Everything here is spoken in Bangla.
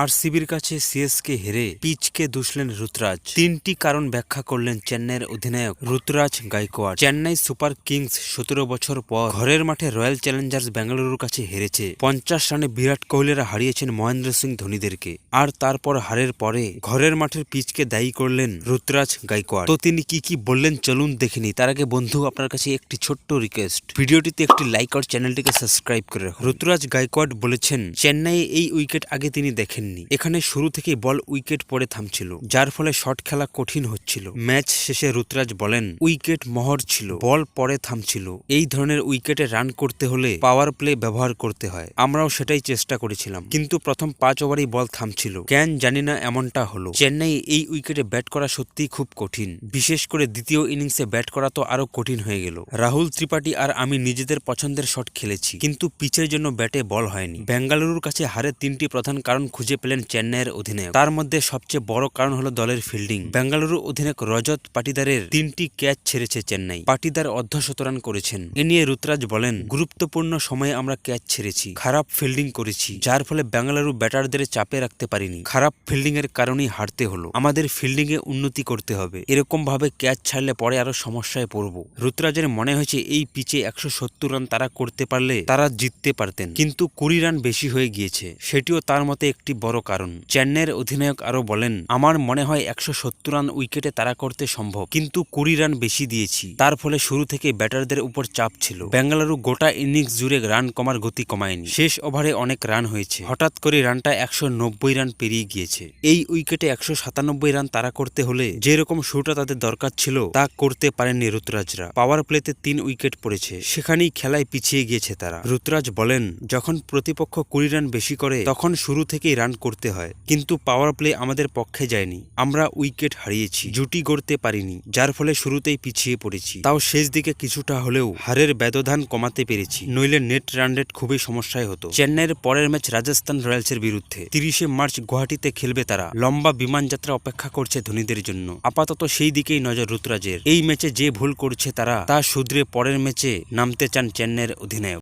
আর সিবির কাছে সিএসকে হেরে পিচকে দুষলেন রুতরাজ তিনটি কারণ ব্যাখ্যা করলেন চেন্নাইয়ের অধিনায়ক রুতরাজ গাইকোয়াড়। চেন্নাই সুপার কিংস সতেরো বছর পর ঘরের মাঠে রয়্যাল চ্যালেঞ্জার্স বেঙ্গালুরুর কাছে হেরেছে। পঞ্চাশ রানে বিরাট কোহলিরা হারিয়েছেন মহেন্দ্র সিং ধোনিদেরকে। আর তারপর হারের পরে ঘরের মাঠের পিচকে দায়ী করলেন রুতরাজ গাইকোয়াড়। তো তিনি কি কি বললেন চলুন দেখেনি তার আগে বন্ধু, আপনার কাছে একটি ছোট্ট রিকোয়েস্ট ভিডিওটিতে একটি লাইক আর চ্যানেলটিকে সাবস্ক্রাইব করে রাখুন। ঋতুরাজ গাইকোয়াড বলেছেন, চেন্নাইয়ে এই উইকেট আগে তিনি দেখেননি এখানে শুরু থেকেই বল উইকেট পড়ে থামছিল, যার ফলে শট খেলা কঠিন হচ্ছিল। ম্যাচ শেষে ঋতুরাজ বলেন, উইকেট মহর ছিল, বল পরে থামছিল। এই ধরনের উইকেটে রান করতে হলে পাওয়ার প্লে ব্যবহার করতে হয়। আমরাও সেটাই চেষ্টা করেছিলাম। কিন্তু প্রথম পাঁচ ওভারেই বল থামছিল। কেন জানি না এমনটা হলো। চেন্নাই এই উইকেটে ব্যাট করা সত্যিই খুব কঠিন। বিশেষ করে দ্বিতীয় ইনিংসে ব্যাট করা তো আরও কঠিন হয়ে গেল। রাহুল ত্রিপাঠী আর আমি নিজেদের পছন্দের শট খেলেছি। কিন্তু পিচের জন্য ব্যাটে বল হয়নি। বেঙ্গালুরুর কাছে হারের তিনটি প্রধান কারণ খুঁজে পেলেন চেন্নাইয়ের অধিনায়ক। তার মধ্যে সবচেয়ে বড় কারণ হলো দলের ফিল্ডিং। বেঙ্গালুরু অধিনায়ক রজত পাটিদারের তিনটি ক্যাচ ছেড়েছে চেন্নাই। পাটিদার অর্ধশত রান করেছেন। এ নিয়ে রুতরাজ বলেন, গুরুত্বপূর্ণ সময়ে আমরা ক্যাচ ছেড়েছি, খারাপ ফিল্ডিং করেছি, যার ফলে বেঙ্গালুরু ব্যাটারদের চাপে রাখতে পারিনি। খারাপ ফিল্ডিং এর কারণেই হারতে হলো। আমাদের ফিল্ডিং এ উন্নতি করতে হবে। এরকম ভাবে ক্যাচ ছাড়লে পরে আরও সমস্যায় পড়ব। রুতরাজের মনে হয়েছে, এই পিচে একশো সত্তর রান তারা করতে পারলে তারা জিততে পারতেন। কিন্তু কুড়ি রান বেশি হয়ে গিয়েছে। সেটিও তার মতে একটি বড় কারণ। চেন্নাইয়ের অধিনায়ক আরও বলেন, আমার মনে হয় একশো সত্তর রান উইকেটে তারা করতে সম্ভব, কিন্তু কুড়ি রান বেশি দিয়েছি। তার ফলে শুরু থেকে ব্যাটারদের উপর চাপ ছিল। বেঙ্গালুরু গোটা ইনিংস জুড়ে রান কমার গতি কমায়নি। শেষ ওভারে অনেক রান হয়েছে। হঠাৎ করে রানটা একশো নব্বই রান পেরিয়ে গিয়েছে। এই উইকেটে একশো সাতানব্বই রান তারা করতে হলে যেরকম শুটা তাদের দরকার ছিল, তা করতে পারেননি রুতরাজরা পাওয়ার প্লেতে তিন উইকেট পড়েছে। সেখানেই খেলায় পিছিয়ে গিয়েছে তারা। রুতরাজ বলেন, যখন প্রতিপক্ষ কুড়ি রান বেশি করে, তখন শুরু থেকেই রান করতে হয়। কিন্তু পাওয়ার প্লে আমাদের পক্ষে যায়নি। আমরা উইকেট হারিয়েছি। জুটি গড়তে পারিনি। যার ফলে শুরুতেই পিছিয়ে পড়েছি। তাও শেষ দিকে কিছুটা হলেও হারের ব্যবধান কমাতে পেরেছি। নইলে নেট রান রেট খুবই সমস্যায় হতো। চেন্নাইয়ের পরের ম্যাচ রাজস্থান রয়্যালসের বিরুদ্ধে। তিরিশে মার্চ গুয়াহাটিতে খেলবে তারা। লম্বা বিমান যাত্রা অপেক্ষা করছে ধোনিদের জন্য। আপাতত সেই দিকেই নজর রুতরাজের এই ম্যাচে যে ভুল করছে তারা, তা শুধরে পরের ম্যাচে নামতে চান চেন্নাইয়ের অধিনায়ক।